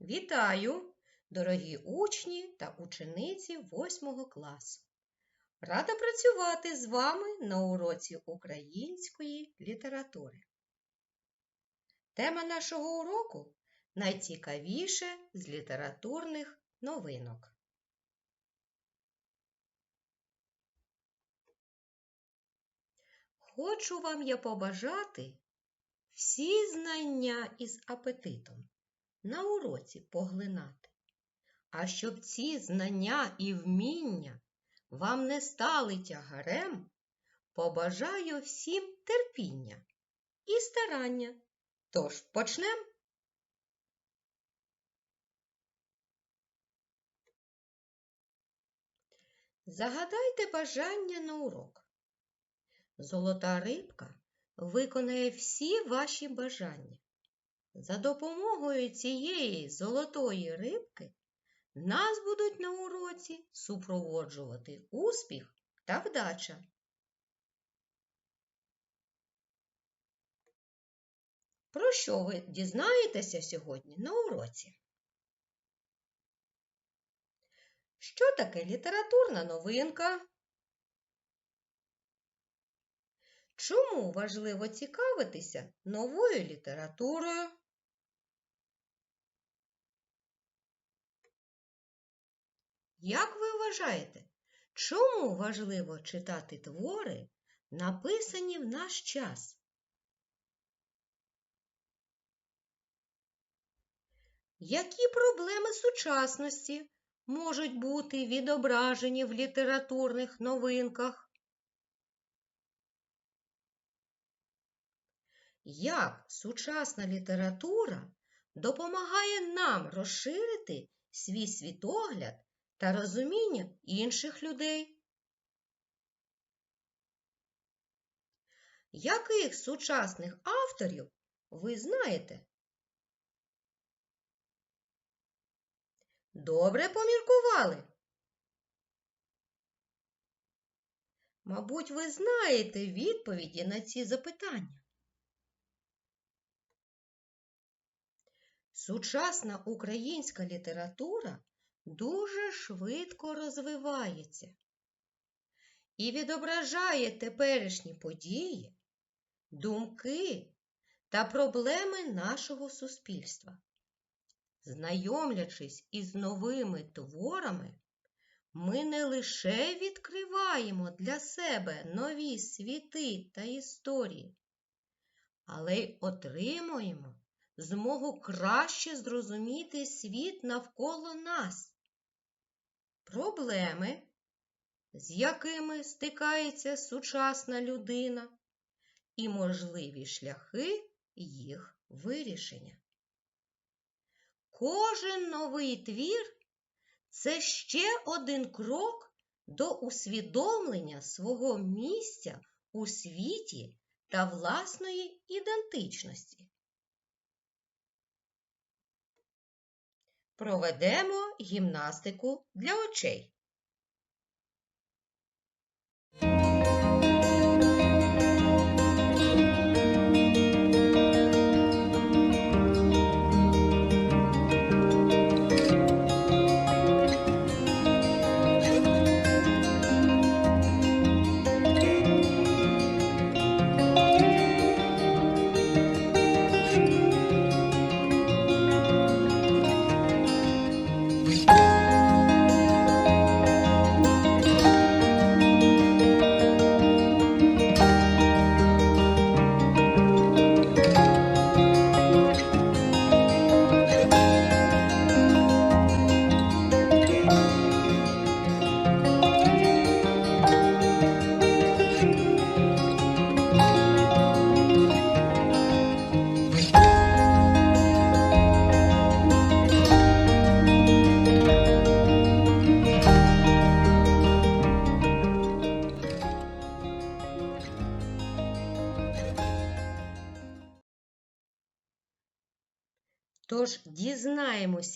Вітаю, дорогі учні та учениці 8 класу. Рада працювати з вами на уроці української літератури. Тема нашого уроку найцікавіше з літературних новинок. Хочу вам я побажати всі знання із апетитом на уроці поглинати. А щоб ці знання і вміння вам не стали тягарем, побажаю всім терпіння і старання. Тож почнемо. Загадайте бажання на урок. Золота рибка виконає всі ваші бажання. За допомогою цієї золотої рибки нас будуть на уроці супроводжувати успіх та вдача. Про що ви дізнаєтеся сьогодні на уроці? Що таке літературна новинка? Чому важливо цікавитися новою літературою? Як ви вважаєте, чому важливо читати твори, написані в наш час? Які проблеми сучасності можуть бути відображені в літературних новинках? Як сучасна література допомагає нам розширити свій світогляд та розуміння інших людей? Яких сучасних авторів ви знаєте? Добре поміркували. Мабуть, ви знаєте відповіді на ці запитання. Сучасна українська література дуже швидко розвивається і відображає теперішні події, думки та проблеми нашого суспільства. Знайомлячись із новими творами, ми не лише відкриваємо для себе нові світи та історії, але й отримуємо змогу краще зрозуміти світ навколо нас, проблеми, з якими стикається сучасна людина, і можливі шляхи їх вирішення. Кожен новий твір це ще один крок до усвідомлення свого місця у світі та власної ідентичності. Проведемо гімнастику для очей.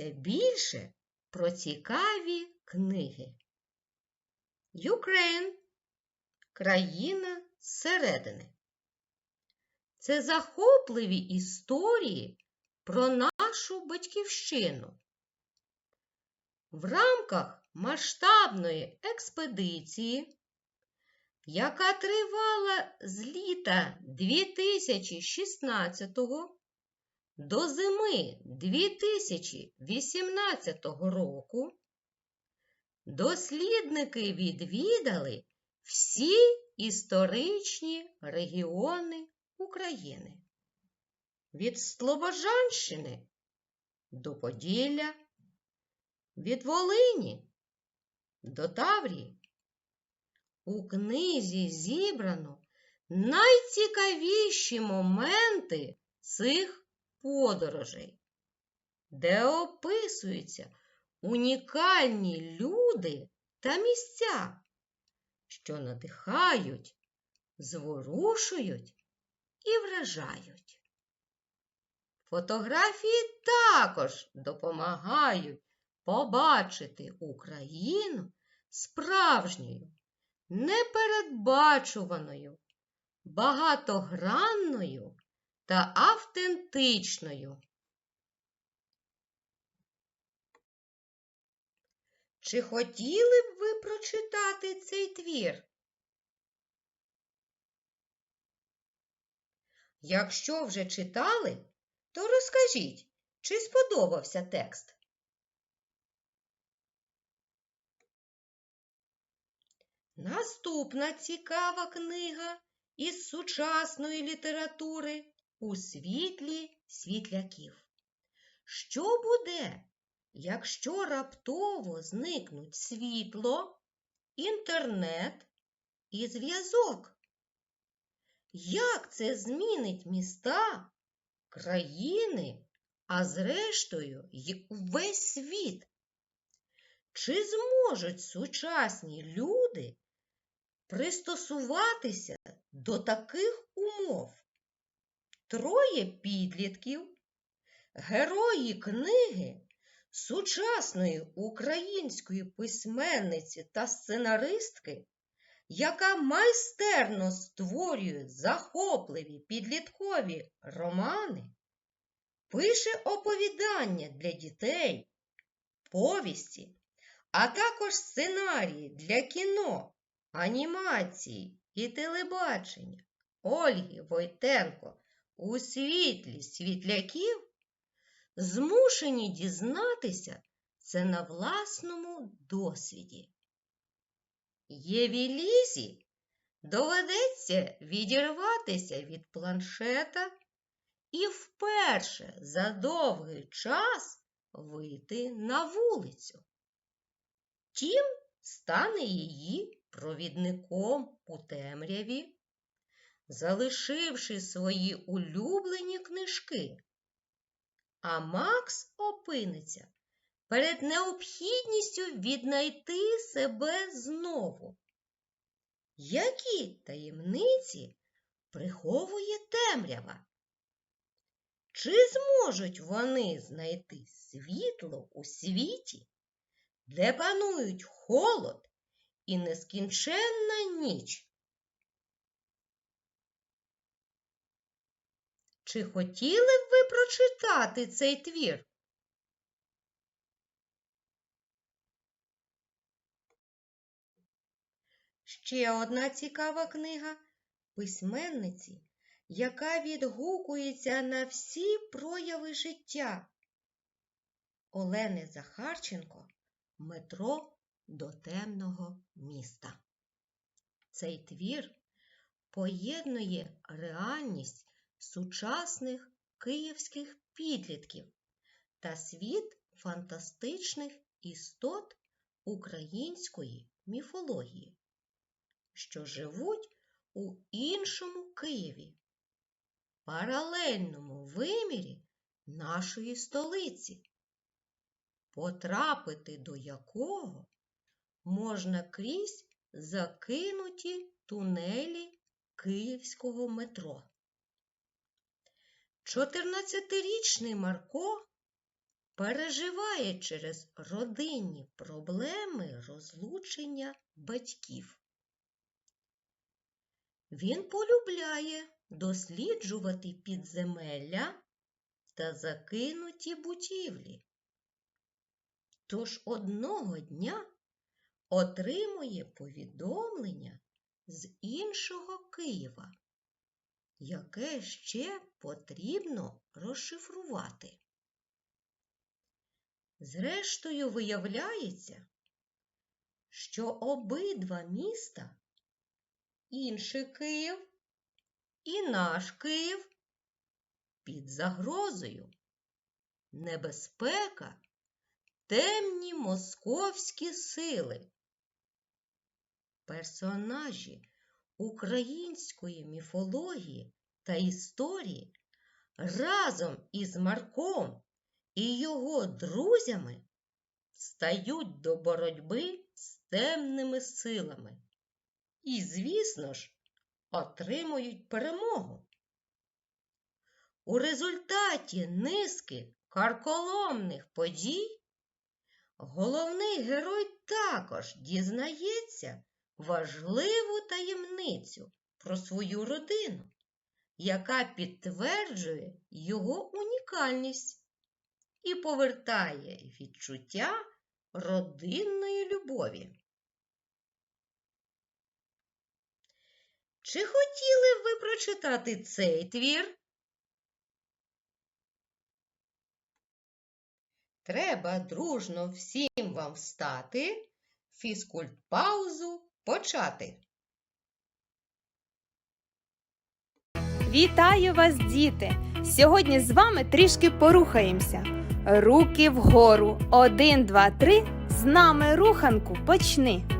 Дізнаємося більше про цікаві книги. Ukraine країна зсередини. Це захопливі історії про нашу батьківщину. В рамках масштабної експедиції, яка тривала з літа 2016 до зими 2018 року, дослідники відвідали всі історичні регіони України від Слобожанщини до Поділля, від Волині до Таврії. У книзі зібрано найцікавіші моменти цих подорожей, де описуються унікальні люди та місця, що надихають, зворушують і вражають. Фотографії також допомагають побачити Україну справжньою, непередбачуваною, багатогранною та автентичною. Чи хотіли б ви прочитати цей твір? Якщо вже читали, то розкажіть, чи сподобався текст? Наступна цікава книга із сучасної літератури у світлі світляків. Що буде, якщо раптово зникнуть світло, інтернет і зв'язок? Як це змінить міста, країни, а зрештою й увесь світ? Чи зможуть сучасні люди пристосуватися до таких умов? Троє підлітків, герої книги сучасної української письменниці та сценаристки, яка майстерно створює захопливі підліткові романи, пише оповідання для дітей, повісті, а також сценарії для кіно, анімації і телебачення. Ольги Войтенко у світлі світляків змушені дізнатися це на власному досвіді. Єві Лізі доведеться відірватися від планшета і вперше за довгий час вийти на вулицю. Тім стане її провідником у темряві, залишивши свої улюблені книжки. А Макс опиниться перед необхідністю віднайти себе знову. Які таємниці приховує темрява? Чи зможуть вони знайти світло у світі, де панують холод і нескінченна ніч? Чи хотіли б ви прочитати цей твір? Ще одна цікава книга письменниці, яка відгукується на всі прояви життя. Олени Захарченко Метро до темного міста. Цей твір поєднує реальність сучасних київських підлітків та світ фантастичних істот української міфології, що живуть у іншому Києві, паралельному вимірі нашої столиці, потрапити до якого можна крізь закинуті тунелі київського метро. 14-річний Марко переживає через родинні проблеми розлучення батьків. Він полюбляє досліджувати підземелля та закинуті будівлі. Тож одного дня отримує повідомлення з іншого Києва, яке ще потрібно розшифрувати. Зрештою, виявляється, що обидва міста, інший Київ і наш Київ, під загрозою, небезпека, темні московські сили. Персонажі української міфології та історії разом із Марком і його друзями стають до боротьби з темними силами і, звісно ж, отримують перемогу. У результаті низки карколомних подій головний герой також дізнається важливу таємницю про свою родину, яка підтверджує його унікальність і повертає відчуття родинної любові. Чи хотіли ви прочитати цей твір? Треба дружно всім вам встати, фізкульт-паузу почати. Вітаю вас, діти! Сьогодні з вами трішки порухаємося. Руки вгору. Один, два, три. З нами руханку почни.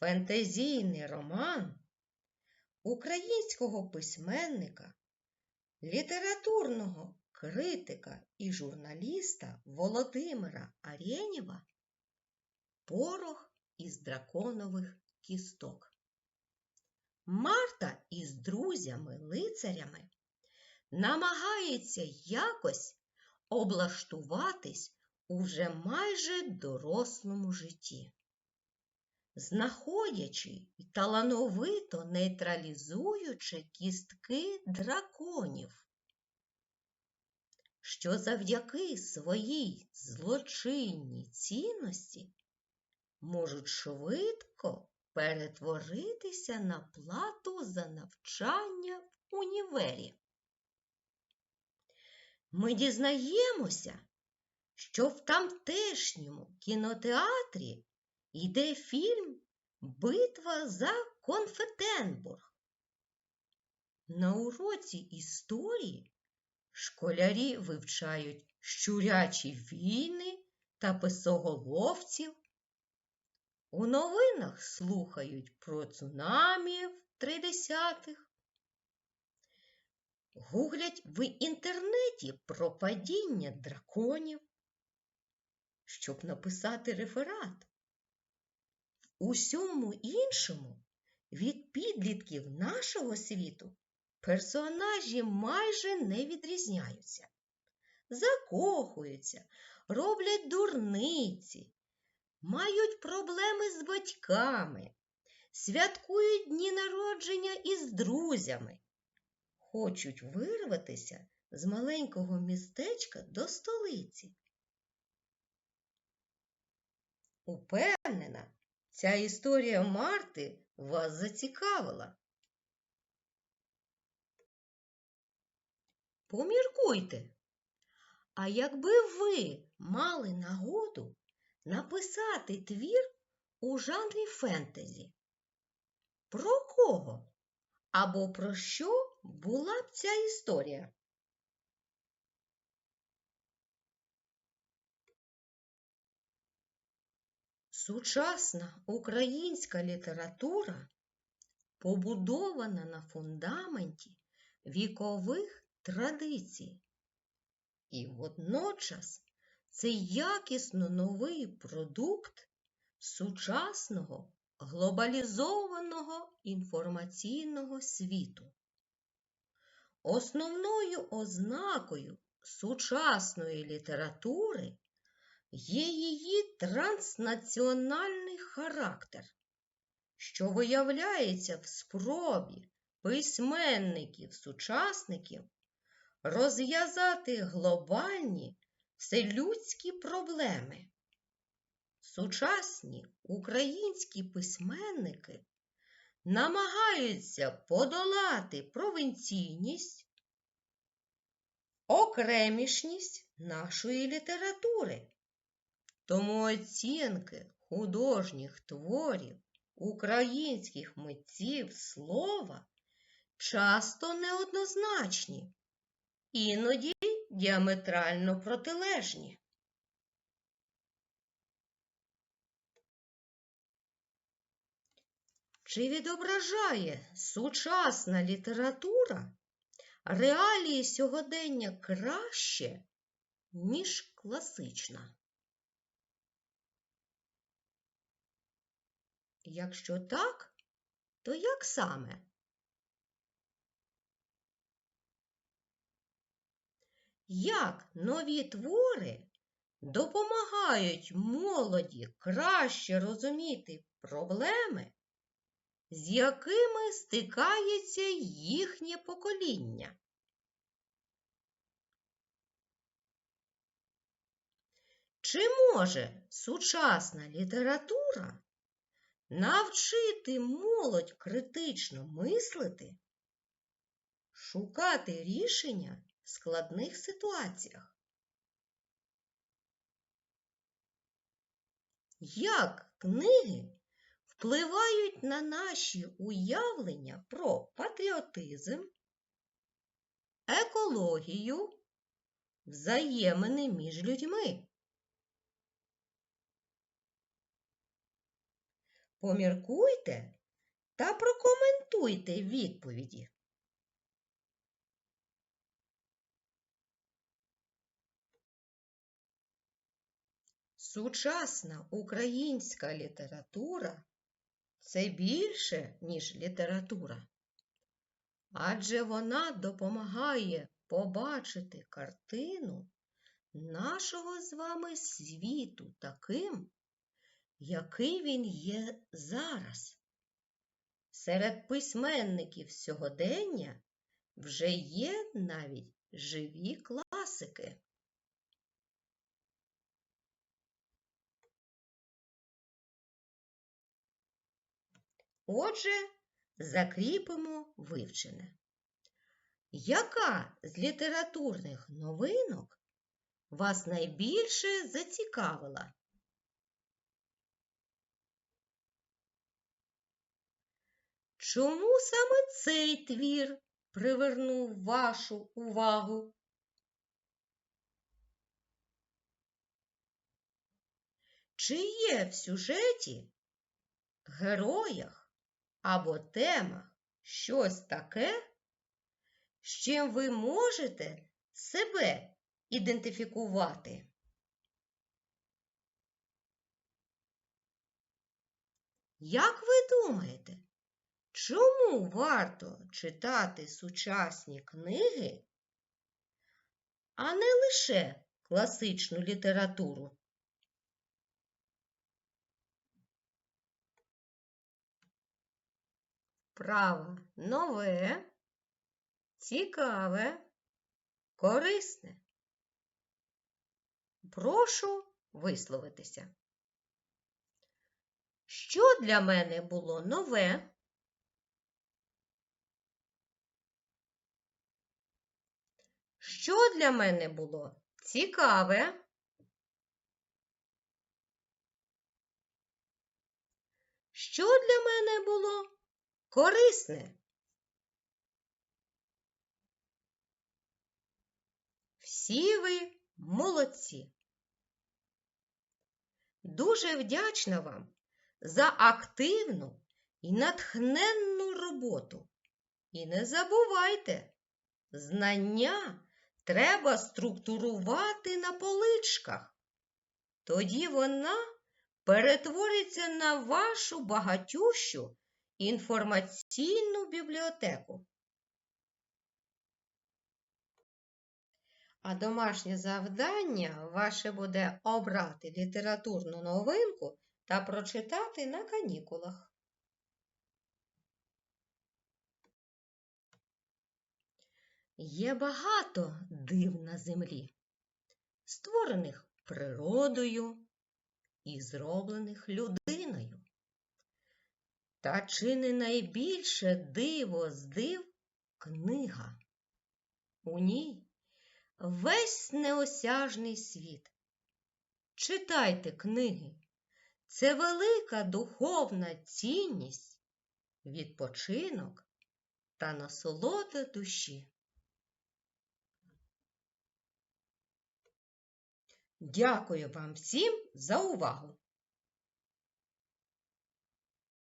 Фентезійний роман українського письменника, літературного критика і журналіста Володимира Арєнєва Порох із драконових кісток. Марта із друзями-лицарями намагається якось облаштуватись у вже майже дорослому житті, знаходячи і талановито нейтралізуючи кістки драконів, що завдяки своїй злочинній цінності можуть швидко перетворитися на плату за навчання в універі. Ми дізнаємося, що в тамтешньому кінотеатрі йде фільм Битва за Конфетенбург. На уроці історії школярі вивчають щурячі війни та писоголовців. У новинах слухають про цунамі в тридесятих. Гуглять в інтернеті про падіння драконів, щоб написати реферат. Усьому іншому від підлітків нашого світу персонажі майже не відрізняються, закохуються, роблять дурниці, мають проблеми з батьками, святкують дні народження із друзями, хочуть вирватися з маленького містечка до столиці. Упевнена, ця історія Марти вас зацікавила. Поміркуйте, а якби ви мали нагоду написати твір у жанрі фентезі, про кого або про що була б ця історія? Сучасна українська література побудована на фундаменті вікових традицій. І водночас це якісно новий продукт сучасного глобалізованого інформаційного світу. Основною ознакою сучасної літератури є її транснаціональний характер, що виявляється в спробі письменників-сучасників розв'язати глобальні вселюдські проблеми. Сучасні українські письменники намагаються подолати провінційність, окремішність нашої літератури. Тому оцінки художніх творів українських митців слова часто неоднозначні, іноді діаметрально протилежні. Чи відображає сучасна література реалії сьогодення краще, ніж класична? Якщо так, то як саме? Як нові твори допомагають молоді краще розуміти проблеми, з якими стикається їхнє покоління? Чи може сучасна література навчити молодь критично мислити, шукати рішення в складних ситуаціях? Як книги впливають на наші уявлення про патріотизм, екологію, взаємини між людьми? Поміркуйте та прокоментуйте відповіді. Сучасна українська література це більше, ніж література, адже вона допомагає побачити картину нашого з вами світу таким, який він є зараз. Серед письменників сьогодення вже є навіть живі класики. Отже, закріпимо вивчене. Яка з літературних новинок вас найбільше зацікавила? Чому саме цей твір привернув вашу увагу? Чи є в сюжеті, героях або темах щось таке, з чим ви можете себе ідентифікувати? Як ви думаєте, чому варто читати сучасні книги, а не лише класичну літературу? Право нове, цікаве, корисне. Прошу висловитися. Що для мене було нове? Що для мене було цікаве? Що для мене було корисне? Всі ви молодці. Дуже вдячна вам за активну і натхненну роботу. І не забувайте, знання треба структурувати на поличках. Тоді вона перетвориться на вашу багатющу інформаційну бібліотеку. А домашнє завдання ваше буде обрати літературну новинку та прочитати на канікулах. Є багато див на землі, створених природою і зроблених людиною. Та чи не найбільше диво з див книга? У ній весь неосяжний світ. Читайте книги. Це велика духовна цінність, відпочинок та насолода душі. Дякую вам всім за увагу!